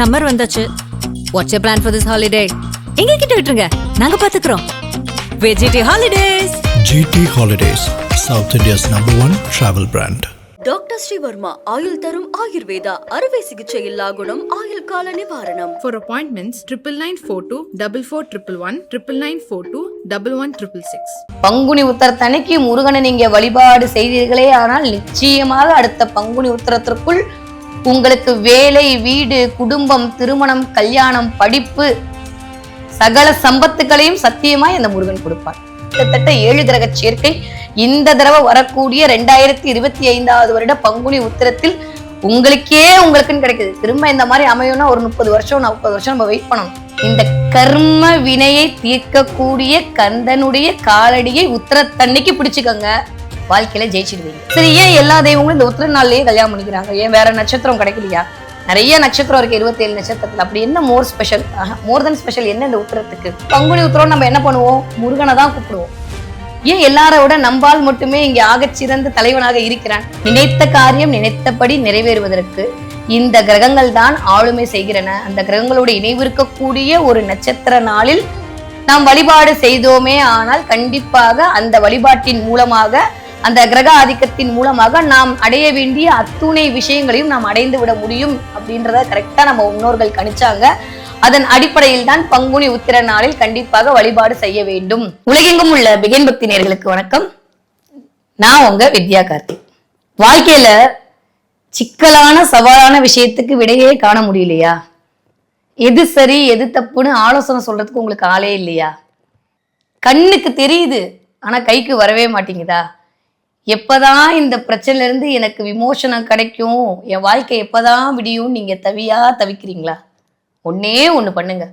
Summer வந்தாச்சு. What's you plan for this holiday எங்க கிட்ட விட்டுருங்க. நாங்க பாத்துக்கிறோம். வெஜிடி holidays GT Holidays, South India's number one travel brand. Doctor Shreevarma ஆயுள் தரும் ஆயுர்வேதா அறுவை சிகிச்சை இல்லா குணம் ஆயுள் கால நிவாரணம் For appointments, triple nine four two double four triple one triple nine four two double one triple six. Panguni உத்தரத்தன்னைக்கு முருகனை நீங்க வழிபாடு செய்தீர்களே ஆனால் நிச்சயமாக அடுத்த பங்குனி உத்தரத்திற்குள் உங்களுக்கு வேலை வீடு குடும்பம் திருமணம் கல்யாணம் படிப்பு சகல சம்பத்துகளையும் சத்தியமாய் அந்த முருகன் கொடுப்பார். கிட்டத்தட்ட ஏழு கிரக சேர்க்கை. இந்த தடவை வரக்கூடிய ரெண்டாயிரத்தி இருபத்தி ஐந்தாவது வருட பங்குனி உத்திரத்தில் உங்களுக்கே உங்களுக்குன்னு கிடைக்குது. திரும்ப இந்த மாதிரி அமையும்னா ஒரு முப்பது வருஷம் நாற்பது வருஷம் நம்ம வெயிட் பண்ணணும். இந்த கர்ம வினையை தீர்க்கக்கூடிய கந்தனுடைய காலடியை உத்தரத்தன்னைக்கு பிடிச்சுக்கோங்க. வாழ்க்கையில ஜெயிச்சிடுவீங்க. சரி ஏன் எல்லா தெய்வங்களும் இந்த உத்திர நாள்லயே கல்யாணம் பண்ணிக்கிறாங்க? ஏன் வேற நட்சத்திரம் கிடைக்கலையா? நிறைய நட்சத்திரம் இருக்கு இருபத்தி ஏழு நட்சத்திரத்துல. அப்படி என்ன மோர் ஸ்பெஷல் மோர் தென் ஸ்பெஷல் என்ன இந்த உத்திரத்துக்கு? பங்குனி உத்திரம் நம்ம என்ன பண்ணுவோம்? முருகனை தான் கூப்பிடுவோம். ஏன் எல்லாரோட நம்பால் மட்டுமே இங்கே ஆகச் சிறந்த தலைவனாக இருக்கிறான்? நினைத்த காரியம் நினைத்தபடி நிறைவேறுவதற்கு இந்த கிரகங்கள் தான் ஆளுமை செய்கிறன. அந்த கிரகங்களோட இணைவிருக்கக்கூடிய ஒரு நட்சத்திர நாளில் நாம் வழிபாடு செய்தோமே ஆனால் கண்டிப்பாக அந்த வழிபாட்டின் மூலமாக அந்த கிரக ஆதிக்கத்தின் மூலமாக நாம் அடைய வேண்டிய அத்துணை விஷயங்களையும் நாம் அடைந்து விட முடியும் அப்படின்றத கரெக்டா நம்ம முன்னோர்கள் கணிச்சாங்க. அதன் அடிப்படையில் தான் பங்குனி உத்திர நாளில் கண்டிப்பாக வழிபாடு செய்ய வேண்டும். உலகெங்கும் உள்ள பிகன் பக்தி நேர்களுக்கு வணக்கம். நான் உங்க வித்யா கார்த்திக் வாழ்க்கையில சிக்கலான சவாலான விஷயத்துக்கு விடையே காண முடியலையா? எது சரி எது தப்புன்னு ஆலோசனை சொல்றதுக்கு உங்களுக்கு ஆளே இல்லையா? கண்ணுக்கு தெரியுது ஆனா கைக்கு வரவே மாட்டேங்குதா? எப்பதான் இந்த பிரச்சனையிலேருந்து எனக்கு விமோசனம் கிடைக்கும்? என் வாழ்க்கை எப்பதான் விடியும்? நீங்கள் தவியா தவிக்கிறீங்களா? ஒன்றே ஒன்று பண்ணுங்க.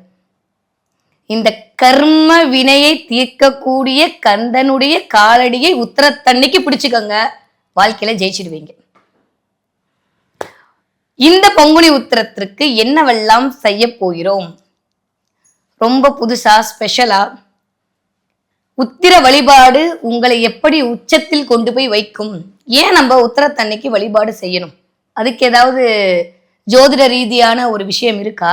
இந்த கர்ம வினையை தீர்க்கக்கூடிய கந்தனுடைய காலடியை உத்தரத்தன்னைக்கு பிடிச்சுக்கோங்க. வாழ்க்கையில ஜெயிச்சிடுவீங்க. இந்த பங்குனி உத்திரத்திற்கு என்னவெல்லாம் செய்ய போகிறோம்? ரொம்ப புதுசா ஸ்பெஷலா உத்திர வழிபாடு உங்களை எப்படி உச்சத்தில் கொண்டு போய் வைக்கும்? ஏன் நம்ம உத்தரத்தன்னைக்கு வழிபாடு செய்யணும்? அதுக்கு ஏதாவது ஜோதிட ரீதியான ஒரு விஷயம் இருக்கா?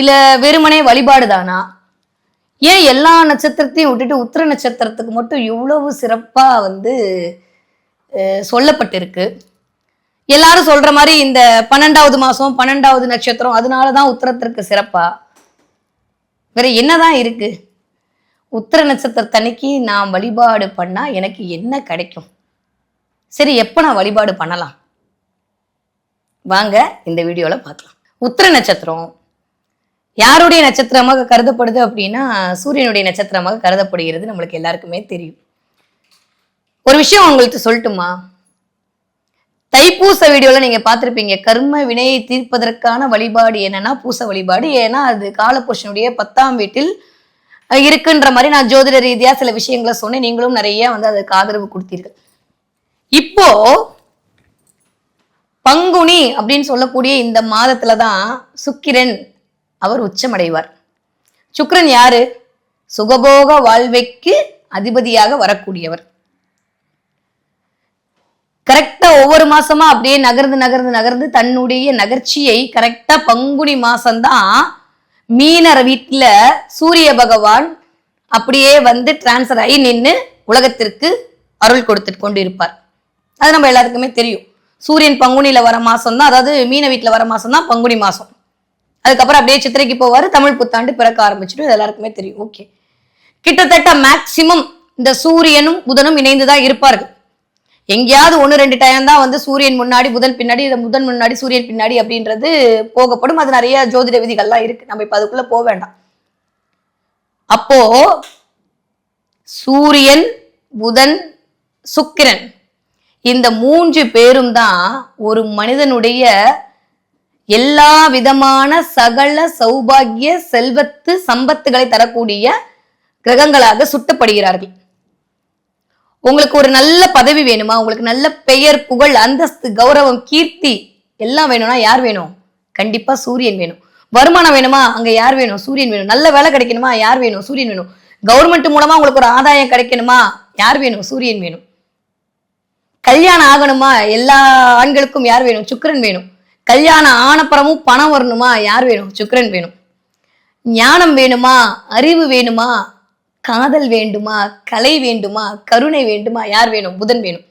இல்ல வெறுமனே வழிபாடு தானா? ஏன் எல்லா நட்சத்திரத்தையும் விட்டுட்டு உத்திர நட்சத்திரத்துக்கு மட்டும் இவ்வளவு சிறப்பா வந்து சொல்லப்பட்டிருக்கு? எல்லாரும் சொல்ற மாதிரி இந்த பன்னெண்டாவது மாசம் பன்னெண்டாவது நட்சத்திரம் அதனாலதான் உத்திரத்திற்கு சிறப்பா? வேற என்னதான் இருக்கு? உத்திர நட்சத்திரத்தன்னைக்கு நான் வழிபாடு பண்ணால் எனக்கு என்ன கிடைக்கும்? சரி எப்போ நான் வழிபாடு பண்ணலாம்? வாங்க இந்த வீடியோவில் பார்க்கலாம். உத்திர நட்சத்திரம். யாருடைய நட்சத்திரமாக கருதப்படுது அப்படின்னா சூரியனுடைய நட்சத்திரமாக கருதப்படுகிறது நம்மளுக்கு எல்லாருக்குமே தெரியும். ஒரு விஷயம் உங்களுக்கு சொல்லட்டுமா? தைப்பூச வீடியோல நீங்க பார்த்துருப்பீங்க கர்ம வினையை தீர்ப்பதற்கான வழிபாடு என்னன்னா பூச வழிபாடு. ஏன்னா அது காலபுருஷனுடைய பத்தாம் வீட்டில் இருக்குன்ற மாதிரி நான் ஜோதிட ரீதியா சில விஷயங்களை சொன்னேன். நீங்களும் நிறைய வந்து அதுக்கு ஆதரவு கொடுத்தீர்கள். இப்போ பங்குனி அப்படின்னு சொல்லக்கூடிய இந்த மாதத்துல தான் சுக்கிரன் அவர் உச்சமடைவார். சுக்கிரன் யாரு? சுகபோக வாழ்வைக்கு அதிபதியாக வரக்கூடியவர். கரெக்டா ஒவ்வொரு மாசமா அப்படியே நகர்ந்து நகர்ந்து நகர்ந்து தன்னுடைய நகர்ச்சியை கரெக்டா பங்குனி மாசம்தான் மீனர வீட்டில் சூரிய பகவான் அப்படியே வந்து டிரான்ஸ்ஃபர் ஆகி நின்று உலகத்திற்கு அருள் கொடுத்துட்டு கொண்டு இருப்பார் அது நம்ம எல்லாருக்குமே தெரியும். சூரியன் பங்குனியில் வர மாதம் தான் அதாவது மீன வீட்டில் வர மாதம் தான் பங்குனி மாதம் அதுக்கப்புறம் அப்படியே சித்திரைக்கு போவார் தமிழ் புத்தாண்டு பிறக்க ஆரம்பிச்சிடும் இது எல்லாருக்குமே தெரியும். ஓகே கிட்டத்தட்ட மேக்சிமம் இந்த சூரியனும் புதனும் இணைந்து தான் இருப்பார்கள். எங்கேயாவது ஒன்று ரெண்டு டைம் தான் வந்து சூரியன் முன்னாடி புதன் பின்னாடி இல்ல புதன் முன்னாடி சூரியன் பின்னாடி அப்படின்றது போகப்படும். அது நிறைய ஜோதிட விதிகள்லாம் இருக்கு. நம்ம இப்போ அதுக்குள்ள போக வேண்டாம். அப்போ சூரியன் புதன் சுக்கிரன் இந்த மூன்று பேரும் தான் ஒரு மனிதனுடைய எல்லா விதமான சகல சௌபாகிய செல்வத்து சம்பத்துகளை தரக்கூடிய கிரகங்களாக சுட்டப்படுகிறார்கள். உங்களுக்கு ஒரு நல்ல பதவி வேணுமா? உங்களுக்கு நல்ல பெயர் புகழ் அந்தஸ்து கௌரவம் கீர்த்தி எல்லாம் வேணும்னா யார் வேணும்? கண்டிப்பா சூரியன் வேணும். வருமானம் வேணுமா? அங்க யார் வேணும்? சூரியன் வேணும். நல்ல வேலை கிடைக்கணுமா? யார் வேணும்? சூரியன் வேணும். கவர்மெண்ட் மூலமா உங்களுக்கு ஒரு ஆதாயம் கிடைக்கணுமா? யார் வேணும்? சூரியன் வேணும். கல்யாணம் ஆகணுமா? எல்லா ஆண்களுக்கும் யார் வேணும்? சுக்கிரன் வேணும். கல்யாணம் ஆனப்புறமும் பணம் வரணுமா? யார் வேணும்? சுக்கிரன் வேணும். ஞானம் வேணுமா? அறிவு வேணுமா? காதல் வேண்டுமா கலை வேண்டுமா கருணை வேண்டுமா யார் வேணும்? புதன் வேணும்.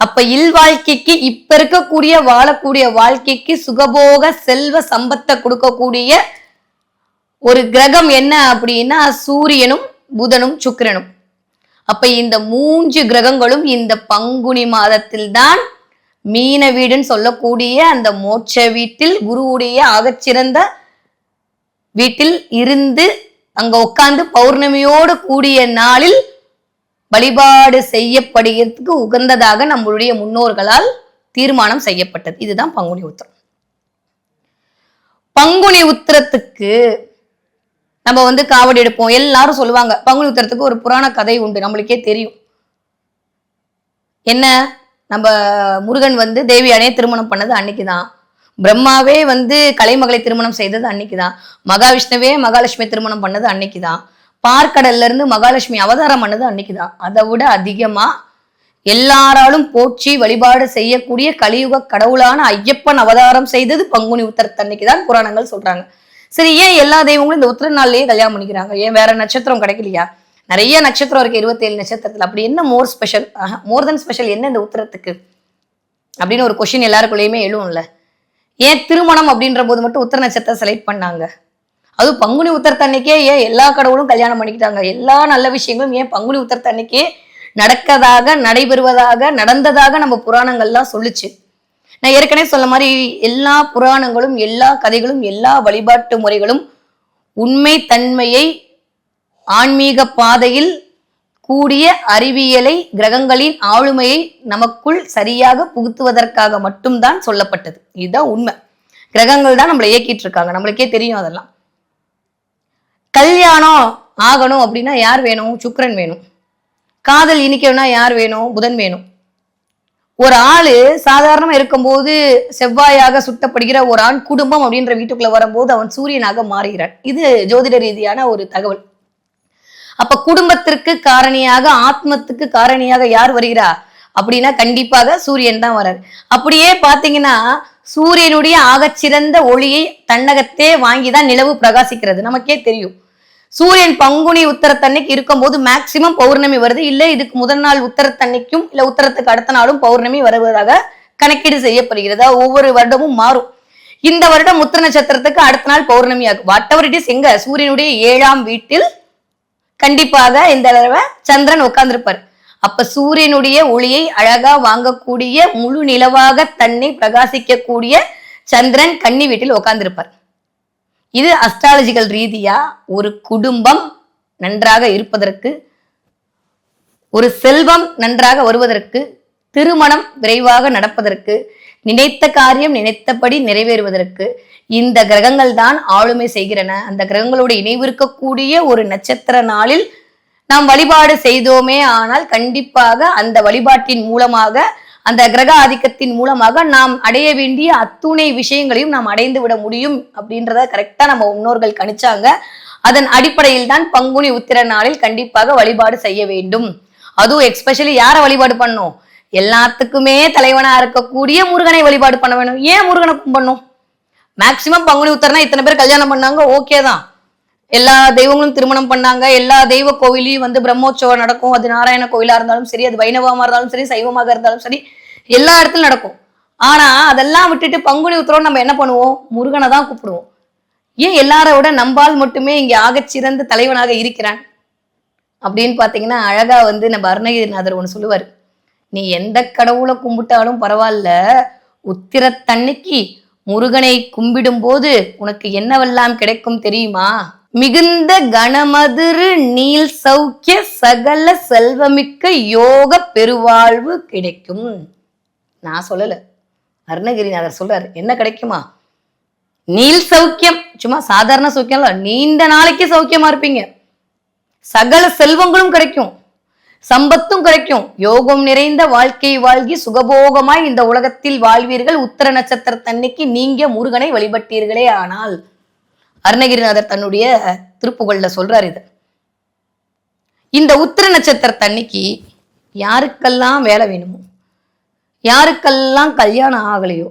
அப்ப இல்வாழ்க்கைக்கு இப்ப இருக்கக்கூடிய வாழக்கூடிய வாழ்க்கைக்கு சுகபோக செல்வ சம்பத்தை கொடுக்கக்கூடிய ஒரு கிரகம் என்ன அப்படின்னா சூரியனும் புதனும் சுக்கிரனும். அப்ப இந்த மூன்று கிரகங்களும் இந்த பங்குனி மாதத்தில் தான் மீன வீடுன்னு சொல்லக்கூடிய அந்த மோட்ச வீட்டில் குருவுடைய ஆகச்சிறந்த வீட்டில் இருந்து அங்க உட்கார்ந்து பௌர்ணமியோடு கூடிய நாளில் வழிபாடு செய்யப்படுகிறதுக்கு உகந்ததாக நம்மளுடைய முன்னோர்களால் தீர்மானம் செய்யப்பட்டது. இதுதான் பங்குனி உத்திரம். பங்குனி உத்திரத்துக்கு நம்ம வந்து காவடி எடுப்போம். எல்லாரும் சொல்லுவாங்க பங்குனி உத்திரத்துக்கு ஒரு புராண கதை உண்டு நம்மளுக்கே தெரியும். என்ன? நம்ம முருகன் வந்து தேவியானே திருமணம் பண்ணது அன்னைக்கு தான் பிரம்மாவே வந்து கலைமகளை திருமணம் செய்தது அன்னைக்கு தான் மகாவிஷ்ணுவே மகாலட்சுமி திருமணம் பண்ணது அன்னைக்கு தான் பார்க்கடல்ல இருந்து மகாலட்சுமி அவதாரம் பண்ணது அன்னைக்கு தான் அதை விட அதிகமா எல்லாராலும் போற்றி வழிபாடு செய்யக்கூடிய கலியுக கடவுளான ஐயப்பன் அவதாரம் செய்தது பங்குனி உத்தரத்தன்னைக்கு தான் புராணங்கள் சொல்றாங்க. சரி ஏன் எல்லா தெய்வங்களும் இந்த உத்திர நாள்லயே கல்யாணம் பண்ணிக்கிறாங்க? ஏன் வேற நட்சத்திரம் கிடைக்கலையா? நிறைய நட்சத்திரம் இருக்கு இருபத்தேழு நட்சத்திரத்துல. அப்படி என்ன மோர் ஸ்பெஷல் மோர் தென் ஸ்பெஷல் என்ன இந்த உத்திரத்துக்கு? அப்படின்னு ஒரு கொஷின் எல்லாருக்குள்ளேயுமே எழுவும்ல. ஏன் திருமணம் அப்படின்ற போது மட்டும் உத்தர நட்சத்திரம் செலக்ட் பண்ணாங்க? அதுவும் பங்குனி உத்தரத்தன்னைக்கே ஏன் எல்லா கடவுளும் கல்யாணம் பண்ணிக்கிட்டாங்க? எல்லா நல்ல விஷயங்களும் ஏன் பங்குனி உத்தரத்தன்னைக்கே நடக்கதாக நடைபெறுவதாக நடந்ததாக நம்ம புராணங்கள்லாம் சொல்லுச்சு. நான் ஏற்கனவே சொன்ன மாதிரி எல்லா புராணங்களும் எல்லா கதைகளும் எல்லா வழிபாட்டு முறைகளும் உண்மை தன்மையை ஆன்மீக பாதையில் கூடிய அறிவியலை கிரகங்களின் ஆளுமையை நமக்குள் சரியாக புகுத்துவதற்காக மட்டும்தான் சொல்லப்பட்டது. இதுதான் உண்மை. கிரகங்கள் தான் நம்மளை இயக்கிட்டு இருக்காங்க நம்மளுக்கே தெரியும் அதெல்லாம். கல்யாணம் ஆகணும் அப்படின்னா யார் வேணும்? சுக்கரன் வேணும். காதல் இனிக்கணும்னா யார் வேணும்? புதன் வேணும். ஒரு ஆளு சாதாரணமா இருக்கும்போது செவ்வாயாக சுட்டப்படுகிற ஒரு ஆண் குடும்பம் அப்படின்ற வீட்டுக்குள்ளே வரும்போது அவன் சூரியனாக மாறுகிறான். இது ஜோதிட ரீதியான ஒரு தகவல். அப்ப குடும்பத்திற்கு காரணியாக ஆத்மத்துக்கு காரணியாக யார் வருகிறா? அப்படின்னா கண்டிப்பாக சூரியன் தான் வராரு. அப்படியே பாத்தீங்கன்னா சூரியனுடைய ஆகச்சிறந்த ஒளியை தன்னகத்தே வாங்கி தான் நிலவு பிரகாசிக்கிறது. நமக்கே தெரியும். சூரியன் பங்குனி உத்தரத்தன்னைக்கு இருக்கும்போது மேக்சிமம் பௌர்ணமி வருது. இல்ல இதுக்கு முதல் நாள் உத்தரத்தன்னைக்கும் இல்ல உத்தரத்துக்கு அடுத்த நாளும் பௌர்ணமி வருவதாக கணக்கீடு செய்யப்படுகிறது. ஒவ்வொரு வருடமும் மாறும். இந்த வருடம் உத்தர நட்சத்திரத்துக்கு அடுத்த நாள் பௌர்ணமி ஆகும். வாட் எவர் இட் இஸ் எங்க? சூரியனுடைய ஏழாம் வீட்டில் கண்டிப்பாக இந்த தடவை சந்திரன் உட்கார்ந்துருப்பார். அப்ப சூரியனுடைய ஒளியை அழகா வாங்கக்கூடிய முழு நிலவாக தன்னை பிரகாசிக்கக்கூடிய சந்திரன் கன்னி வீட்டில் உட்கார்ந்திருப்பார். இது அஸ்ட்ராலஜிக்கல் ரீதியா ஒரு குடும்பம் நன்றாக இருப்பதற்கு ஒரு செல்வம் நன்றாக வருவதற்கு திருமணம் விரைவாக நடப்பதற்கு நினைத்த காரியம் நினைத்தபடி நிறைவேறுவதற்கு இந்த கிரகங்கள் தான் ஆளுமை செய்கிறன. அந்த கிரகங்களோட இணைவு இருக்கக்கூடிய ஒரு நட்சத்திர நாளில் நாம் வழிபாடு செய்தோமே ஆனால் கண்டிப்பாக அந்த வழிபாட்டின் மூலமாக அந்த கிரக ஆதிக்கத்தின் மூலமாக நாம் அடைய வேண்டிய அத்துணை விஷயங்களையும் நாம் அடைந்து விட முடியும் அப்படின்றத கரெக்டா நம்ம முன்னோர்கள் கணிச்சாங்க. அதன் அடிப்படையில் தான் பங்குனி உத்திர நாளில் கண்டிப்பாக வழிபாடு செய்ய வேண்டும். அதுவும் எக்ஸ்பெஷலி யாரை வழிபாடு பண்ணும் எல்லாத்துக்குமே தலைவனா இருக்கக்கூடிய முருகனை வழிபாடு பண்ண வேணும். ஏன் முருகனை கும்பிடணும்? மேக்சிமம் பங்குனி உத்தரனா இத்தனை பேர் கல்யாணம் பண்ணாங்க ஓகே தான். எல்லா தெய்வங்களும் திருமணம் பண்ணாங்க எல்லா தெய்வ கோவிலையும் வந்து பிரம்மோற்சவம் நடக்கும். அது நாராயண கோயிலா இருந்தாலும் சரி அது வைணவமா இருந்தாலும் சரி சைவமாக இருந்தாலும் சரி எல்லா இடத்துலயும் நடக்கும். ஆனா அதெல்லாம் விட்டுட்டு பங்குனி உத்தரம் நம்ம என்ன பண்ணுவோம்? முருகனை தான் கூப்பிடுவோம். ஏன் எல்லாரோட விட நம்பால் மட்டுமே இங்க ஆகச்சிறந்த தலைவனாக இருக்கிறான்? அப்படின்னு பாத்தீங்கன்னா அழகா வந்து நம்ம அருணகிரிநாதர் ஒன்று சொல்லுவார். நீ எந்த கடவுளை கும்பிட்டாலும் பரவாயில்ல. உத்திரத்தன்னைக்கு முருகனை கும்பிடும் போது உனக்கு என்னவெல்லாம் கிடைக்கும் தெரியுமா? மிகுந்த கணமதிரு நீல் சௌக்கிய சகல செல்வமிக்க யோக பெருவாழ்வு கிடைக்கும். நான் சொல்லல. அருணகிரிநாதர் சொல்றாரு என்ன கிடைக்குமா? நீல் சௌக்கியம் சும்மா சாதாரண சௌக்கியம் நீண்ட நாளைக்கு சௌக்கியமா இருப்பீங்க. சகல செல்வங்களும் கிடைக்கும். சம்பத்தும் கிடைக்கும். யோகம் நிறைந்த வாழ்க்கை வாழ்கி சுகபோகமாய் இந்த உலகத்தில் வாழ்வீர்கள். உத்தர நட்சத்திரத்தன்னைக்கு நீங்க முருகனை வழிபட்டீர்களே ஆனால் அருணகிரிநாதர் தன்னுடைய திருப்புகள்ல சொல்றார் இது. இந்த உத்திர நட்சத்திரத்தன்னைக்கு யாருக்கெல்லாம் வேலை வேணுமோ யாருக்கெல்லாம் கல்யாணம் ஆகலையோ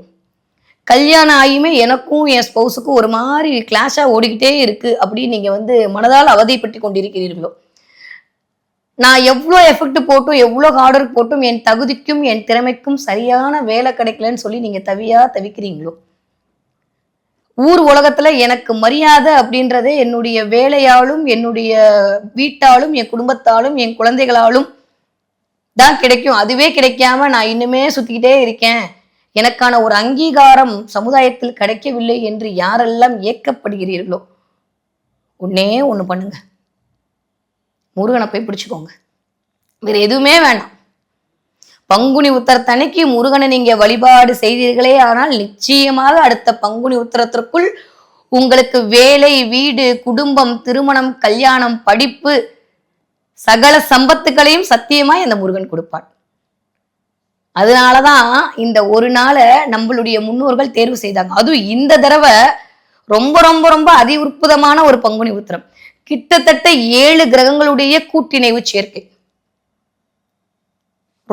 கல்யாணம் ஆகியுமே எனக்கும் என் ஸ்பௌஸுக்கும் ஒரு மாதிரி கிளாஷாக ஓடிக்கிட்டே இருக்கு அப்படின்னு நீங்க வந்து மனதால் அவதிப்பட்டு கொண்டிருக்கிறீர்களோ நான் எவ்வளோ எஃபெக்ட் போட்டும் எவ்வளோ ஹார்ட் ஒர்க் போட்டும் என் தகுதிக்கும் என் திறமைக்கும் சரியான வேலை கிடைக்கலன்னு சொல்லி நீங்கள் தவியாக தவிக்கிறீங்களோ? ஊர் உலகத்தில் எனக்கு மரியாதை அப்படின்றதே என்னுடைய வேலையாலும் என்னுடைய வீட்டாலும் என் குடும்பத்தாலும் என் குழந்தைகளாலும் தான் கிடைக்கும். அதுவே கிடைக்காம நான் இன்னுமே சுற்றிக்கிட்டே இருக்கேன். எனக்கான ஒரு அங்கீகாரம் சமுதாயத்தில் கிடைக்கவில்லை என்று யாரெல்லாம் ஏக்கப்படுகிறீர்களோ? ஒன்னே ஒன்று பண்ணுங்கள் முருகனை போய் பிடிச்சிக்கோங்க. வேற எதுவுமே வேண்டாம் பங்குனி உத்தரத்தன்னைக்கு முருகனை நீங்க வழிபாடு செய்தீர்களே ஆனால் நிச்சயமாக அடுத்த பங்குனி உத்தரத்திற்குள் உங்களுக்கு வேலை வீடு குடும்பம் திருமணம் கல்யாணம் படிப்பு சகல சம்பத்துகளையும் சத்தியமாய் அந்த முருகன் கொடுப்பான் அதனாலதான் இந்த ஒரு நாளை நம்மளுடைய முன்னோர்கள் தேர்வு செய்தாங்க. அதுவும் இந்த தடவை ரொம்ப ரொம்ப ரொம்ப அதி உற்புதமான ஒரு பங்குனி உத்திரம். கிட்டத்தட்ட ஏழு கிரகங்களுடைய கூட்டிணைவு சேர்க்கை.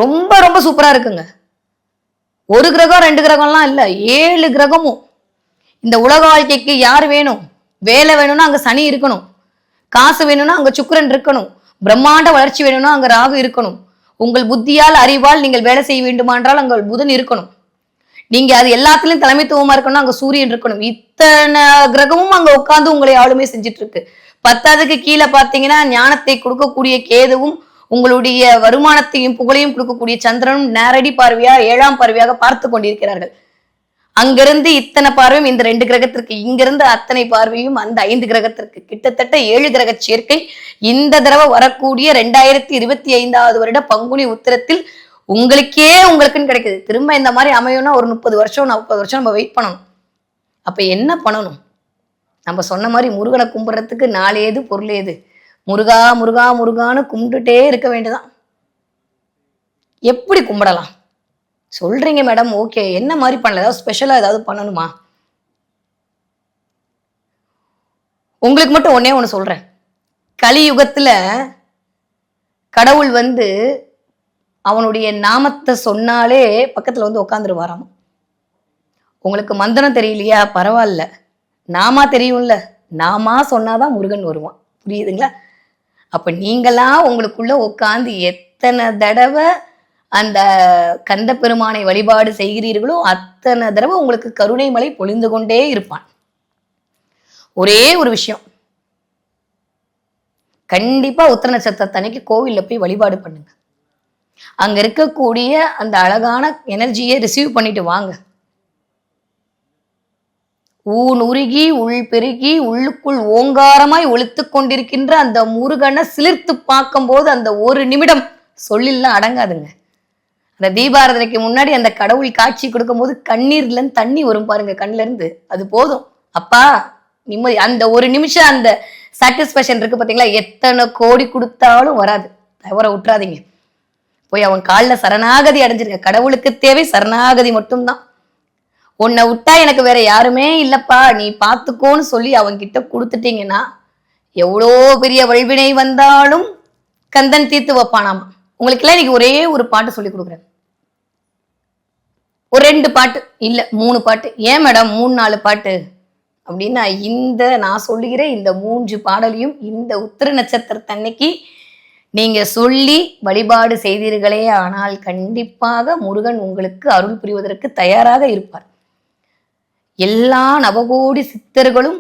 ரொம்ப ரொம்ப சூப்பரா இருக்குங்க. ஒரு கிரகம் ரெண்டு கிரகம்லாம் இல்ல. ஏழு கிரகமும். இந்த உலக வாழ்க்கைக்கு யார் வேணும்? வேலை வேணும்னா அங்க சனி இருக்கணும். காசு வேணும்னா அங்க சுக்கிரன் இருக்கணும். பிரம்மாண்ட வளர்ச்சி வேணும்னா அங்க ராகு இருக்கணும். உங்கள் புத்தியால் அறிவால் நீங்கள் வேலை செய்ய வேண்டுமானால் அங்கே புதன் இருக்கணும். நீங்க அது எல்லாத்துலயும் தலைமைத்துவமா இருக்கணும் அங்க சூரியன் இருக்கணும். இத்தனை கிரகமும் அங்க உட்கார்ந்து உங்களை ஆளுமே செஞ்சுட்டு இருக்கு பத்தாவதுக்கு கீழே பாத்தீங்கன்னா ஞானத்தை கொடுக்கக்கூடிய கேதுவும் உங்களுடைய வருமானத்தையும் புகழையும் கொடுக்கக்கூடிய சந்திரனும் நேரடி பார்வையா ஏழாம் பார்வையாக பார்த்து கொண்டிருக்கிறார்கள். அங்கிருந்து இத்தனை பார்வையும் இந்த ரெண்டு கிரகத்திற்கு இங்கிருந்து அத்தனை பார்வையும் அந்த ஐந்து கிரகத்திற்கு கிட்டத்தட்ட ஏழு கிரக சேர்க்கை இந்த தடவை வரக்கூடிய ரெண்டாயிரத்தி இருபத்தி ஐந்தாவது வருட பங்குனி உத்திரத்தில் உங்களுக்கே உங்களுக்குன்னு கிடைக்குது. திரும்ப இந்த மாதிரி அமையும்னா ஒரு முப்பது வருஷம் நாற்பது வருஷம் நம்ம வெயிட் பண்ணணும். அப்ப என்ன பண்ணணும்? நம்ம சொன்ன மாதிரி முருகனை கும்பிட்றதுக்கு நாளேது பொருளேது பொருள் முருகா முருகா முருகான்னு கும்பிட்டுட்டே இருக்க வேண்டியதான் எப்படி கும்பிடலாம்? சொல்றீங்க மேடம் ஓகே. என்ன மாதிரி பண்ணல ஏதாவது ஸ்பெஷலாக ஏதாவது பண்ணணுமா? உங்களுக்கு மட்டும் ஒன்றே ஒன்று சொல்றேன். கலியுகத்துல கடவுள் வந்து அவனுடைய நாமத்தை சொன்னாலே பக்கத்துல வந்து உட்காந்துருவாராம் உங்களுக்கு மந்திரம் தெரியலையா? பரவாயில்ல. நாமா தெரியும்ல. நாமா சொன்னாதான் முருகன் வருவான். புரியுதுங்களா? அப்ப நீங்களா உங்களுக்குள்ள உட்காந்து எத்தனை தடவை அந்த கந்த பெருமானை வழிபாடு செய்கிறீர்களோ அத்தனை தடவை உங்களுக்கு கருணை மலை பொழிந்து கொண்டே இருப்பான். ஒரே ஒரு விஷயம். கண்டிப்பா உத்தர நட்சத்திரத்தன்னைக்கு கோவில்ல போய் வழிபாடு பண்ணுங்க. அங்க இருக்கக்கூடிய அந்த அழகான எனர்ஜியை ரிசீவ் பண்ணிட்டு வாங்க. ஊன் உருகி உள் பெருகி உள்ளுக்குள் ஓங்காரமாய் ஒழித்து கொண்டிருக்கின்ற அந்த முருகனை சிலிர்த்து பார்க்கும்போது அந்த ஒரு நிமிடம் சொல்லிலாம் அடங்காதுங்க. அந்த தீபாரதனைக்கு முன்னாடி அந்த கடவுள் காட்சி கொடுக்கும்போது கண்ணீர்லேருந்து தண்ணி வரும் பாருங்க கண்ணுல இருந்து அது போதும். அப்பா நிம்மதி. அந்த ஒரு நிமிஷம் அந்த சாட்டிஸ்ஃபேக்ஷன் இருக்கு பாத்தீங்களா? எத்தனை கோடி கொடுத்தாலும் வராது. தவற விட்டுறாதீங்க போய் அவன் காலில் சரணாகதி அடைஞ்சிருக்க கடவுளுக்கு தேவை சரணாகதி மட்டும்தான். உன்னை விட்டா எனக்கு வேற யாருமே இல்லப்பா. நீ பார்த்துக்கோன்னு சொல்லி அவன்கிட்ட கொடுத்துட்டீங்கன்னா எவ்வளோ பெரிய வழிவினை வந்தாலும் கந்தன் தீர்த்து வைப்பானாமா. உங்களுக்கெல்லாம் இன்னைக்கு ஒரே ஒரு பாட்டு சொல்லி கொடுக்குறேன். ஒரு ரெண்டு பாட்டு இல்ல மூணு பாட்டு. ஏன் மேடம் மூணு நாலு பாட்டு? அப்படின்னா இந்த நான் சொல்லுகிற இந்த மூன்று பாடலையும் இந்த உத்திர நட்சத்திரத்தன்னைக்கு நீங்க சொல்லி வழிபாடு செய்தீர்களே ஆனால் கண்டிப்பாக முருகன் உங்களுக்கு அருள் புரிவதற்கு தயாராக இருப்பார். எல்லா நவகோடி சித்தர்களும்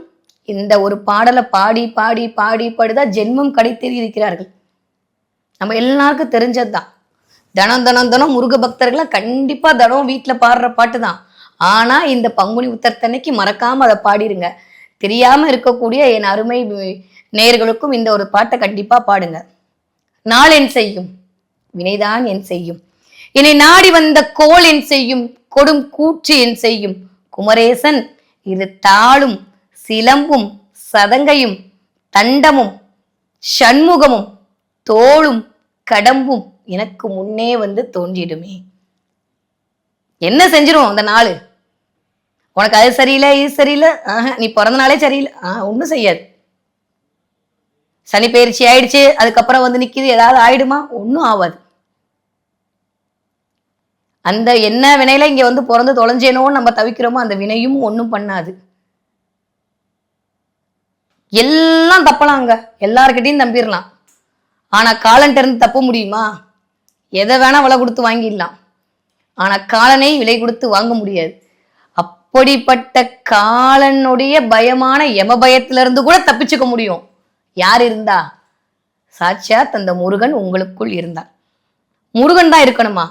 இந்த ஒரு பாடலை பாடி பாடி பாடி பாடிதான் ஜென்மம் கிடைத்தேறி இருக்கிறார்கள். நம்ம எல்லாருக்கும் தெரிஞ்சதுதான். தினம் தினம் தினம் முருக பக்தர்களை கண்டிப்பா தினம் வீட்டுல பாடுற பாட்டு தான் ஆனா இந்த பங்குனி உத்தரத்தன்னைக்கு மறக்காம அதை பாடிருங்க. தெரியாம இருக்கக்கூடிய என் அருமை நேயர்களுக்கும் இந்த ஒரு பாட்டை கண்டிப்பா பாடுங்க. நாள் என் செய்யும் வினைதான் என் செய்யும். என்னை நாடி வந்த கோல் என் செய்யும் கொடும் கூற்று என் செய்யும். குமரேசன் இரு தாளும் சிலம்பும் சதங்கையும் தண்டமும் சண்முகமும் தோளும் கடம்பும் எனக்கு முன்னே வந்து தோன்றிடுமே. என்ன செஞ்சிரும் அந்த நாள்? உனக்கு அது சரியில்லை இது சரியில்லை ஆஹா, நீ பிறந்த நாளே சரியில்லை. ஆஹ் ஒன்றும் செய்யாது. சனி பயிற்சி ஆயிடுச்சு அதுக்கப்புறம் வந்து நிக்குது ஏதாவது ஆயிடுமா? ஒன்றும் ஆகாது அந்த என்ன வினையில இங்க வந்து பிறந்து தொலைஞ்சேனோன்னு நம்ம தவிக்கிறோமோ அந்த வினையும் ஒன்றும் பண்ணாது. எல்லாம் தப்பலாங்க எல்லாருக்கிட்டையும் தம்பிடலாம் ஆனா காலன்ட்ட இருந்து தப்ப முடியுமா? எதை வேணா விலை கொடுத்து வாங்கிடலாம். ஆனா காலனை விலை கொடுத்து வாங்க முடியாது. அப்படிப்பட்ட காலனுடைய பயமான எம பயத்திலிருந்து கூட தப்பிச்சுக்க முடியும். யார் இருந்தா? சாட்சாத் அந்த முருகன் உங்களுக்குள் இருந்தார். முருகன் தான் இருக்கணுமா?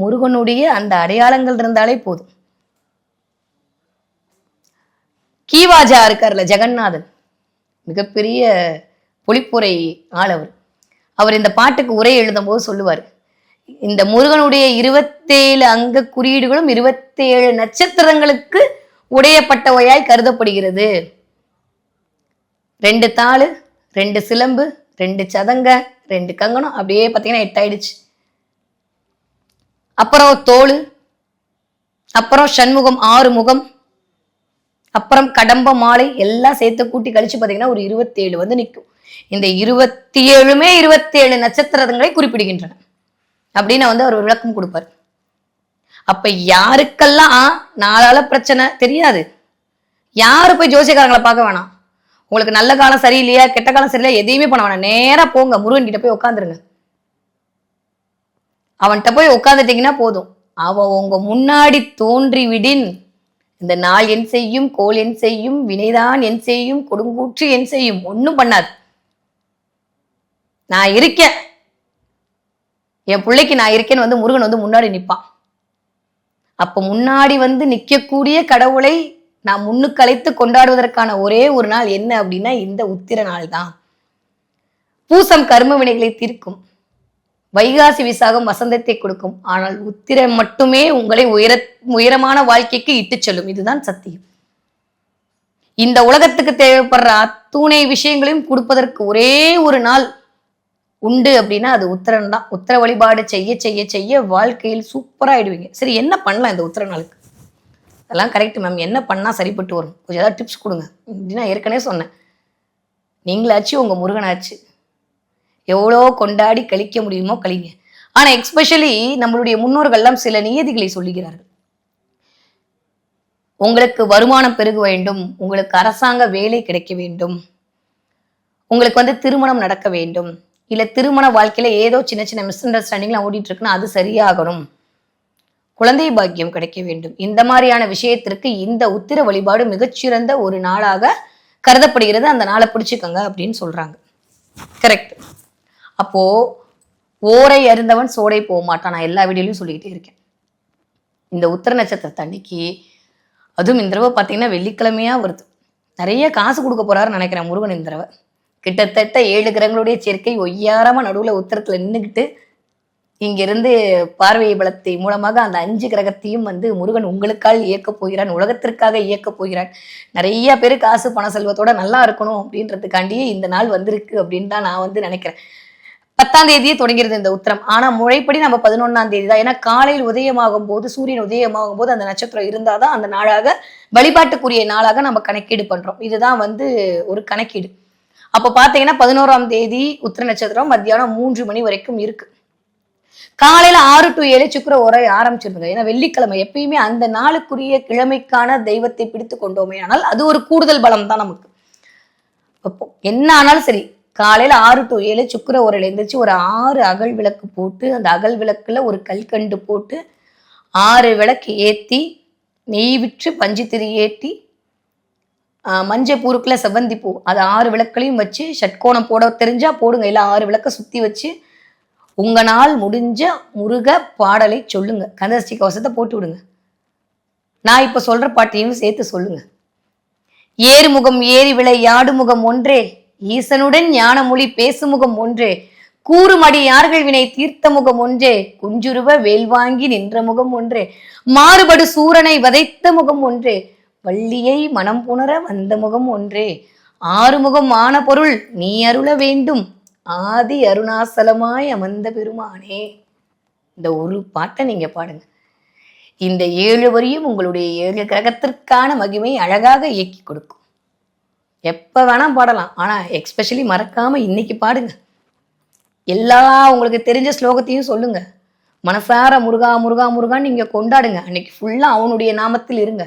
முருகனுடைய அந்த அடையாளங்கள் இருந்தாலே போதும். கீவாஜா இருக்கார்ல ஜெகநாதன். மிகப்பெரிய பொழிப்புரை ஆளவர். அவர் இந்த பாட்டுக்கு உரை எழுதும்போது சொல்லுவார் இந்த முருகனுடைய இருபத்தேழு அங்க குறியீடுகளும் இருபத்தேழு நட்சத்திரங்களுக்கு உடையப்பட்டவையாய் கருதப்படுகிறது. ரெண்டு தாளு ரெண்டு சிலம்பு ரெண்டு சதங்க ரெண்டு கங்கணம் அப்படியே பார்த்தீங்கன்னா எட்டாயிடுச்சு. அப்புறம் தோல் அப்புறம் சண்முகம் ஆறு முகம் அப்புறம் கடம்ப மாலை எல்லாம் சேர்த்து கூட்டி கழிச்சு பார்த்தீங்கன்னா ஒரு இருபத்தேழு வந்து நிற்கும். இந்த இருபத்தி ஏழுமே இருபத்தேழு நட்சத்திரங்களை குறிப்பிடுகின்றன. அப்படின்னு வந்து அவர் ஒரு விளக்கம் கொடுப்பார். அப்ப யாருக்கெல்லாம் நாளால பிரச்சனை தெரியாது. யாரு போய் ஜோசியக்காரங்களை பார்க்க வேணாம். உங்களுக்கு நல்ல காலம் சரியில்லையா கெட்ட காலம் சரியில்லையா எதையுமே பண்ண வேணாம். நேராக போங்க முருகன் கிட்ட போய் உட்காந்துருங்க அவன்கிட்ட போய் உட்காந்துட்டீங்கன்னா போதும். அவன் உங்க முன்னாடி தோன்றி விடின் இந்த நாள் என் செய்யும் கோல் என் செய்யும் வினைதான் என் செய்யும் கொடுங்கூற்று என் செய்யும். ஒன்றும் பண்ணாது. நான் இருக்கேன். என் பிள்ளைக்கு நான் இருக்கேன்னு வந்து முருகன் வந்து முன்னாடி நிற்பான் அப்போ முன்னாடி வந்து நிற்கக்கூடிய கடவுளை நான் முன்னுக்கலைத்து கொண்டாடுவதற்கான ஒரே ஒரு நாள் என்ன அப்படின்னா இந்த உத்திர நாள் தான் பூசம் கர்ம வினைகளை தீர்க்கும். வைகாசி விசாகம் வசந்தத்தை கொடுக்கும். ஆனால் உத்திரம் மட்டுமே உங்களை உயர உயரமான வாழ்க்கைக்கு இட்டுச் செல்லும். இதுதான் சத்தியம். இந்த உலகத்துக்கு தேவைப்படுற அத்துணை விஷயங்களையும் கொடுப்பதற்கு ஒரே ஒரு நாள் உண்டு அப்படின்னா அது உத்தரம் தான். உத்தர வழிபாடு செய்ய செய்ய செய்ய வாழ்க்கையில் சூப்பரா ஆயிடுவீங்க. சரி என்ன பண்ணலாம் இந்த உத்திர நாளுக்கு? அதெல்லாம் கரெக்ட் மேம் என்ன பண்ணா சரிப்பட்டு வரும்? கொஞ்சம் ஏதாவது டிப்ஸ் கொடுங்க. இப்படி நான் ஏற்கனவே சொன்னேன். நீங்களாச்சு உங்க முருகனாச்சு. எவ்வளோ கொண்டாடி கழிக்க முடியுமோ கழிங்க. ஆனால் எக்ஸ்பெஷலி நம்மளுடைய முன்னோர்கள்லாம் சில நியதிகளை சொல்லுகிறார்கள். உங்களுக்கு வருமானம் பெருக வேண்டும் உங்களுக்கு அரசாங்க வேலை கிடைக்க வேண்டும் உங்களுக்கு வந்து திருமணம் நடக்க வேண்டும் இல்லை திருமண வாழ்க்கையில ஏதோ சின்ன சின்ன மிஸ் அண்டர்ஸ்டாண்டிங்லாம் ஓடிட்டு இருக்குன்னா அது சரியாகணும். குழந்தை பாக்கியம் கிடைக்க வேண்டும். இந்த மாதிரியான விஷயத்திற்கு இந்த உத்திர வழிபாடு மிகச்சிறந்த ஒரு நாளாக கருதப்படுகிறது. அந்த நாளை பிடிச்சிக்கோங்க அப்படின்னு சொல்றாங்க. கரெக்ட் அப்போ ஓரை அருந்தவன் சோடை போக மாட்டான் நான் எல்லா வீடியோலையும் சொல்லிக்கிட்டே இருக்கேன். இந்த உத்தர நட்சத்திரத்து அன்னைக்கு அதுவும் இந்த தடவை பார்த்தீங்கன்னா வெள்ளிக்கிழமையாக வருது. நிறைய காசு கொடுக்க போறாருன்னு நினைக்கிறேன் முருகன் இந்த தடவை. கிட்டத்தட்ட ஏழு கிரகங்களுடைய சேர்க்கை ஒய்யாரமாக நடுவில் உத்தரத்தில் நின்றுக்கிட்டு இங்கிருந்து பார்வை பலத்தை மூலமாக அந்த அஞ்சு கிரகத்தையும் வந்து முருகன் உங்களுக்கால் இயக்கப் போகிறான் உலகத்திற்காக இயக்கப் போகிறான். நிறைய பேர் காசு பண செல்வத்தோட நல்லா இருக்கணும் அப்படின்றதுக்காண்டியே இந்த நாள் வந்திருக்கு அப்படின்னு தான் நான் வந்து நினைக்கிறேன். பத்தாம் தேதியே தொடங்கிறது இந்த உத்தரம். ஆனா முறைப்படி நம்ம பதினொன்னாம் தேதி தான். ஏன்னா காலையில் உதயமாகும் போது சூரியன் உதயமாகும் போது அந்த நட்சத்திரம் இருந்தாதான் அந்த நாளாக வழிபாட்டுக்குரிய நாளாக நம்ம கணக்கீடு பண்றோம். இதுதான் வந்து ஒரு கணக்கீடு. அப்ப பாத்தீங்கன்னா பதினோராம் தேதி உத்திர நட்சத்திரம் மத்தியானம் மூன்று மணி வரைக்கும் இருக்கு. காலையில ஆறு டு ஏழு சுக்கர உரை ஆரம்பிச்சிருங்க ஏன்னா வெள்ளிக்கிழமை எப்பயுமே அந்த நாளுக்குரிய கிழமைக்கான தெய்வத்தை பிடித்து கொண்டோமே ஆனால் அது ஒரு கூடுதல் பலம் தான் நமக்கு. என்ன ஆனாலும் சரி காலையில் ஆறு டு ஏழு சுக்கிர உரையில எழுந்திரிச்சு ஒரு ஆறு அகல் விளக்கு போட்டு அந்த அகல் விளக்கில் ஒரு கல்கண்டு போட்டு ஆறு விளக்கு ஏற்றி நெய் விற்று பஞ்சு திரி ஏற்றி மஞ்சள் பூருக்குள்ள செவ்வந்தி பூ அது ஆறு விளக்குலையும் வச்சு ஷட்கோணம் போட தெரிஞ்சா போடுங்க. இல்லை ஆறு விளக்க சுற்றி வச்சு உங்களால் முடிஞ்ச முருக பாடலை சொல்லுங்க. கந்தசஷ்டி கவசத்தை போட்டு விடுங்க. நான் இப்போ சொல்ற பாட்டையும் சேர்த்து சொல்லுங்க. ஏறுமுகம் ஏறி விளை யாடுமுகம் ஒன்றே ஈசனுடன் ஞானமொழி பேசுமுகம் ஒன்றே. கூறுமடி யார்கள் வினை தீர்த்த முகம் ஒன்றே. குஞ்சுருவ வேல்வாங்கி நின்ற முகம் ஒன்றே. மாறுபடு சூரனை வதைத்த முகம் ஒன்றே. வள்ளியை மனம் புணர வந்த முகம் ஒன்றே. ஆறுமுகம் ஆன பொருள் நீ அருள வேண்டும். ஆதி அருணாசலமாய் அமர்ந்த பெருமானே. இந்த ஒரு பாட்டை நீங்க பாடுங்க. இந்த ஏழு வரியும் உங்களுடைய ஏழு கிரகத்திற்கான மகிமை அழகாக இயக்கி கொடுக்கும். எப்போ வேணால் பாடலாம். ஆனால் எக்ஸ்பெஷலி மறக்காமல் இன்னைக்கு பாடுங்க. எல்லா உங்களுக்கு தெரிஞ்ச ஸ்லோகத்தையும் சொல்லுங்கள் மனசார முருகா முருகா முருகான்னு நீங்கள் கொண்டாடுங்க. அன்னைக்கு ஃபுல்லாக அவனுடைய நாமத்தில் இருங்க.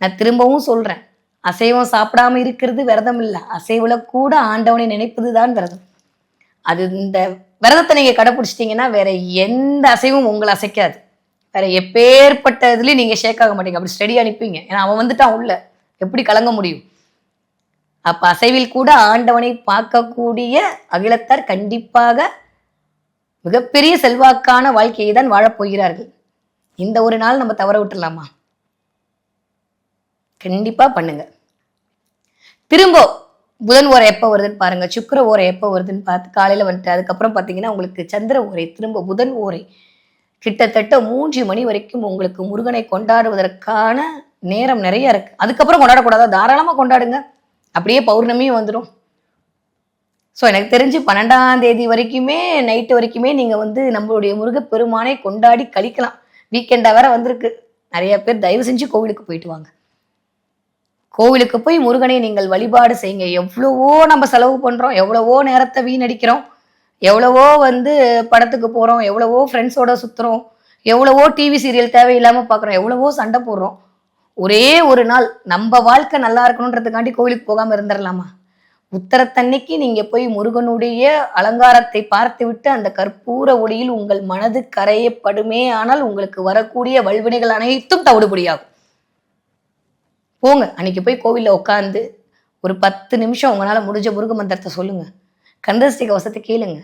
நான் திரும்பவும் சொல்கிறேன் அசைவம் சாப்பிடாம இருக்கிறது விரதம் இல்லை அசைவில் கூட ஆண்டவனை நினைப்பது தான் விரதம். அது இந்த விரதத்தை நீங்கள் கடைப்பிடிச்சிட்டிங்கன்னா வேற எந்த அசைவும் உங்களை அசைக்காது. வேற எப்பேற்பட்ட இதுலேயும் நீங்கள் ஷேக் ஆக மாட்டீங்க. அப்படி ஸ்டடி அனுப்பிங்க ஏன்னா அவன் வந்துட்டான் உள்ள. எப்படி கலங்க முடியும்? அப்ப அசைவில் கூட ஆண்டவனை பார்க்கக்கூடிய அகிலத்தார் கண்டிப்பாக மிகப்பெரிய செல்வாக்கான வாழ்க்கையை தான் வாழப்போகிறார்கள் இந்த ஒரு நாள் நம்ம தவற விட்டுடலாமா கண்டிப்பா பண்ணுங்க. திரும்ப புதன் ஓரை எப்போ வருதுன்னு பாருங்க. சுக்கிர ஓரை எப்போ வருதுன்னு பார்த்து காலையில வந்துட்டு அதுக்கப்புறம் பார்த்தீங்கன்னா உங்களுக்கு சந்திர ஓரை திரும்ப புதன் ஓரை கிட்டத்தட்ட மூன்று மணி வரைக்கும் உங்களுக்கு முருகனை கொண்டாடுவதற்கான நேரம் நிறைய இருக்கு. அதுக்கப்புறம் கொண்டாடக்கூடாதா? தாராளமாக கொண்டாடுங்க. அப்படியே பௌர்ணமியும் வந்துடும் ஸோ எனக்கு தெரிஞ்சு பன்னெண்டாம் தேதி வரைக்குமே நைட்டு வரைக்குமே நீங்கள் வந்து நம்மளுடைய முருகப்பெருமானை கொண்டாடி கழிக்கலாம். வீக்கெண்டாக வேற வந்திருக்கு. நிறைய பேர் தயவு செஞ்சு கோவிலுக்கு போயிட்டு வாங்க. கோவிலுக்கு போய் முருகனை நீங்கள் வழிபாடு செய்யுங்க. எவ்வளவோ நம்ம செலவு பண்ணுறோம் எவ்வளவோ நேரத்தை வீணடிக்கிறோம். எவ்வளவோ வந்து படத்துக்கு போகிறோம் எவ்வளவோ ஃப்ரெண்ட்ஸோட சுற்றுறோம் எவ்வளவோ டிவி சீரியல் தேவையில்லாமல் பார்க்குறோம் எவ்வளவோ சண்டை போடுறோம். ஒரே ஒரு நாள் நம்ம வாழ்க்கை நல்லா இருக்கணுன்றதுக்காண்டி கோவிலுக்கு போகாம இருந்துடலாமா உத்தரத்தன்னைக்கு நீங்க போய் முருகனுடைய அலங்காரத்தை பார்த்து விட்டு அந்த கற்பூர ஒளியில் உங்கள் மனது கரையப்படுமே ஆனால் உங்களுக்கு வரக்கூடிய வல்வினைகள் அனைத்தும் தவிடுபடியாகும். போங்க அன்னைக்கு போய் கோவிலில் உட்காந்து ஒரு பத்து நிமிஷம் உங்களால் முடிஞ்ச முருக மந்திரத்தை சொல்லுங்க. கந்தஸ்ரீ கவசத்தை கேளுங்க.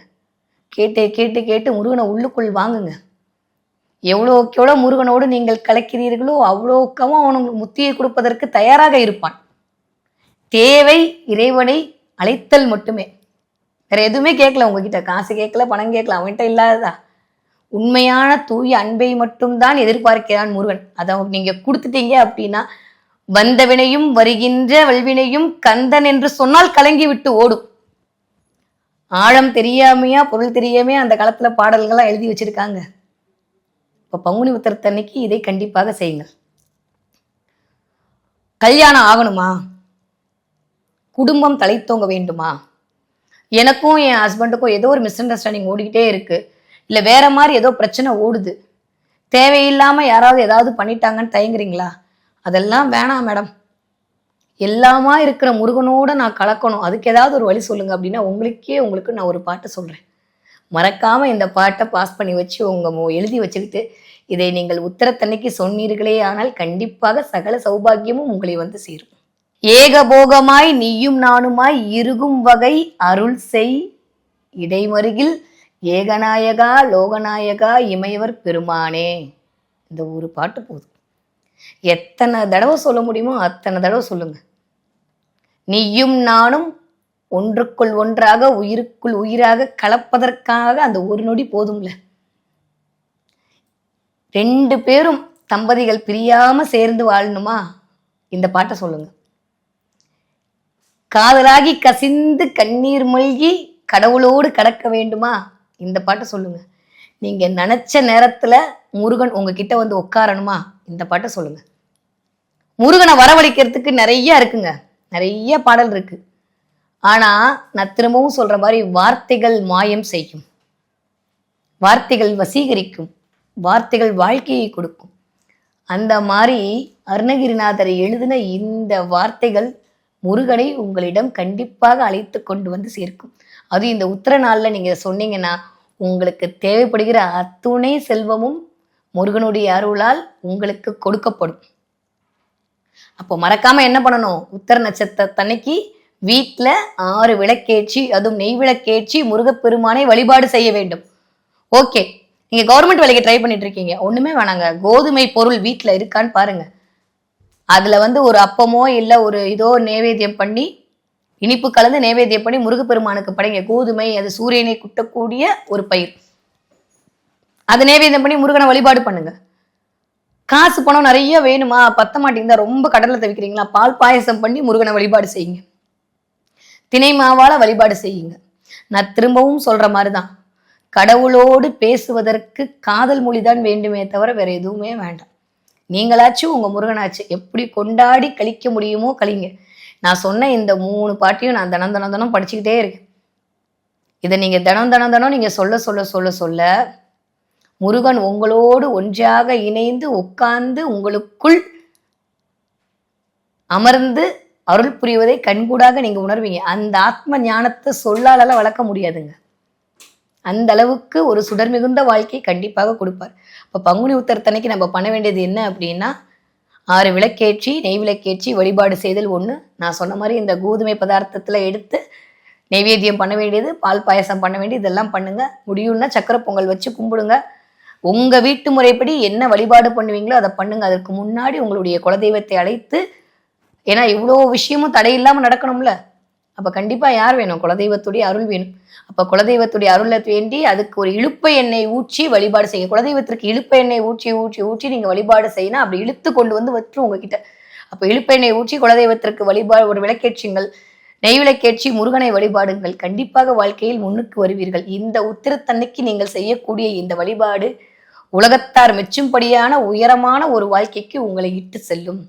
கேட்டு கேட்டு கேட்டு முருகனை உள்ளுக்குள் வாங்குங்க. எவ்வளோக்கு எவ்வளோ முருகனோடு நீங்கள் கலக்கிறீர்களோ அவ்வளோக்கவும் அவன் உங்களுக்கு முத்தியை கொடுப்பதற்கு தயாராக இருப்பான். தேவை இறைவனை அழைத்தல் மட்டுமே. வேற எதுவுமே கேட்கல உங்ககிட்ட. காசு கேட்கல பணம் கேட்கல அவன்கிட்ட இல்லாததா? உண்மையான தூய அன்பை மட்டும்தான் எதிர்பார்க்கிறான் முருகன். அதை நீங்க கொடுத்துட்டீங்க அப்படின்னா வந்தவினையும் வருகின்ற வல்வினையும் கந்தன் என்று சொன்னால் கலங்கி விட்டு ஓடும். ஆழம் தெரியாமையா பொருள் தெரியாமையா அந்த காலத்துல பாடல்கள்லாம் எழுதி வச்சிருக்காங்க. இப்போ பங்குனி உத்தரத்தன்னைக்கு இதை கண்டிப்பாக செய்யுங்கள். கல்யாணம் ஆகணுமா? குடும்பம் தலைத்தோங்க வேண்டுமா? எனக்கும் என் ஹஸ்பண்டுக்கும் ஏதோ ஒரு மிஸ் அண்டர்ஸ்டாண்டிங் ஓடிக்கிட்டே இருக்கு. இல்லை வேற மாதிரி ஏதோ பிரச்சனை ஓடுது. தேவையில்லாமல் யாராவது ஏதாவது பண்ணிட்டாங்கன்னு தயங்குறீங்களா? அதெல்லாம் வேணாம் மேடம். எல்லாமா இருக்கிற முருகனோட நான் கலக்கணும். அதுக்கு ஏதாவது ஒரு வழி சொல்லுங்க அப்படின்னா உங்களுக்கே உங்களுக்கு நான் ஒரு பாட்டு சொல்றேன். மறக்காம இந்த பாட்டை பாஸ் பண்ணி வச்சு உங்க எழுதி வச்சுக்கிட்டு இதை நீங்கள் உத்தரத்தன்னைக்கு சொன்னீர்களே ஆனால் கண்டிப்பாக சகல சௌபாகியமும் உங்களை வந்து சேரும். ஏகபோகமாய் நீயும் நானுமாய் இருகும் வகை அருள் செய். இடைமருகில் ஏகநாயகா லோகநாயகா இமையவர் பெருமானே. இந்த ஒரு பாட்டு போதும். எத்தனை தடவை சொல்ல முடியுமோ அத்தனை தடவை சொல்லுங்க. நீயும் நானும் ஒன்றுக்குள் ஒன்றாக உயிருக்குள் உயிராக கலப்பதற்காக அந்த ஒரு நொடி போதும்ல. ரெண்டு பேரும் தம்பதிகள் பிரியாம சேர்ந்து வாழணுமா? இந்த பாட்டை சொல்லுங்க. காதலாகி கசிந்து கண்ணீர் மூழ்கி கடவுளோடு கடக்க வேண்டுமா? இந்த பாட்டை சொல்லுங்க. நீங்க நினைச்ச நேரத்துல முருகன் உங்ககிட்ட வந்து உட்காரணுமா? இந்த பாட்டை சொல்லுங்க. முருகனை வரவழைக்கிறதுக்கு நிறைய இருக்குங்க. நிறைய பாடல் இருக்கு. ஆனா நான் திரும்பவும் சொல்ற மாதிரி வார்த்தைகள் மாயம் செய்யும். வார்த்தைகள் வசீகரிக்கும். வார்த்தைகள் வாழ்க்கையை கொடுக்கும். அந்த மாதிரி அருணகிரிநாதர் எழுதின இந்த வார்த்தைகள் முருகனை உங்களிடம் கண்டிப்பாக அழைத்து கொண்டு வந்து சேர்க்கும். அது இந்த உத்தர நாளில் நீங்கள் சொன்னீங்கன்னா உங்களுக்கு தேவைப்படுகிற அத்துணை செல்வமும் முருகனுடைய அருளால் உங்களுக்கு கொடுக்கப்படும். அப்போ மறக்காம என்ன பண்ணணும்? உத்தர நட்சத்திரத்தன்னைக்கு வீட்டில் ஆறு விளக்கேற்றி அதுவும் நெய் விளக்கேற்றி முருகப்பெருமானை வழிபாடு செய்ய வேண்டும். ஓகே. நீங்க கவர்மெண்ட் வேலைக்கு ட்ரை பண்ணிட்டு இருக்கீங்க ஒண்ணுமே வேணாங்க. கோதுமை பொருள் வீட்டில் இருக்கான்னு பாருங்க. அதுல வந்து ஒரு அப்பமோ இல்ல ஒரு இதோ நைவேத்தியம் பண்ணி இனிப்பு கலந்து நைவேத்தியம் பண்ணி முருகப்பெருமானுக்கு படைங்க. கோதுமை அது சூரியனை குட்டக்கூடிய ஒரு பயிர். அதை நைவேத்தியம் பண்ணி முருகனை வழிபாடு பண்ணுங்க. காசு பணம் நிறைய வேணுமா? பத்த மாட்டேங்குதா ரொம்ப கடலை தவிக்கிறீங்களா? பால் பாயசம் பண்ணி முருகனை வழிபாடு செய்யுங்க. தினை மாவால வழிபாடு செய்யுங்க. நான் திரும்பவும் சொல்ற மாதிரிதான். கடவுளோடு பேசுவதற்கு காதல் மொழிதான் வேண்டுமே தவிர வேற எதுவுமே வேண்டாம். நீங்களாச்சும் உங்க முருகனாச்சு எப்படி கொண்டாடி கழிக்க முடியுமோ கழிங்க. நான் சொன்ன இந்த மூணு பாட்டையும் நான் தினம் தினம் தினம் படிச்சுக்கிட்டே இருக்கேன். இதை நீங்க தினம் தினம் தினம் நீங்க சொல்ல சொல்ல சொல்ல சொல்ல முருகன் உங்களோடு ஒன்றாக இணைந்து உட்கார்ந்து உங்களுக்குள் அமர்ந்து அருள் புரிவதை கண்கூடாக நீங்க உணர்வீங்க. அந்த ஆத்ம ஞானத்தை சொல்லாலெல்லாம் வளர்க்க முடியாதுங்க. அந்த அளவுக்கு ஒரு சுடர் மிகுந்த வாழ்க்கை கண்டிப்பாக கொடுப்பார். இப்போ பங்குனி உத்தரத்தனைக்கு நம்ம பண்ண வேண்டியது என்ன அப்படின்னா ஆறு விளக்கேற்றி நெய் விளக்கேற்றி வழிபாடு செய்தல் ஒன்று நான் சொன்ன மாதிரி இந்த கோதுமை பதார்த்தத்தில் எடுத்து நெய்வேத்தியம் பண்ண வேண்டியது பால் பாயசம் பண்ண வேண்டியது இதெல்லாம் பண்ணுங்க. முடியும்னா சக்கரை பொங்கல் வச்சு கும்பிடுங்க. உங்க வீட்டு முறைப்படி என்ன வழிபாடு பண்ணுவீங்களோ அதை பண்ணுங்க. அதற்கு முன்னாடி உங்களுடைய குலதெய்வத்தை அழைத்து ஏன்னா இவ்வளோ விஷயமும் தடையில்லாமல் நடக்கணும்ல. அப்போ கண்டிப்பாக யார் வேணும்? குலதெய்வத்துடைய அருள் வேணும். அப்போ குலதெய்வத்துடைய அருளை வேண்டி அதுக்கு ஒரு இழுப்பை எண்ணெய் ஊற்றி வழிபாடு செய்ய குலதெய்வத்திற்கு இழுப்பு எண்ணெய் ஊற்றி ஊற்றி ஊற்றி நீங்கள் வழிபாடு செய்யணும் அப்படி இழுத்து கொண்டு வந்து வச்சுரும் உங்ககிட்ட. அப்போ இழுப்பு எண்ணெய் ஊற்றி குலதெய்வத்திற்கு வழிபாடு ஒரு விளக்கேற்றுங்கள். நெய் விளக்கேற்றி முருகனை வழிபாடுங்கள். கண்டிப்பாக வாழ்க்கையில் முன்னுக்கு வருவீர்கள். இந்த உத்திரத்தன்னைக்கு நீங்கள் செய்யக்கூடிய இந்த வழிபாடு உலகத்தார் மெச்சும்படியான உயரமான ஒரு வாழ்க்கைக்கு உங்களை இட்டு செல்லும்.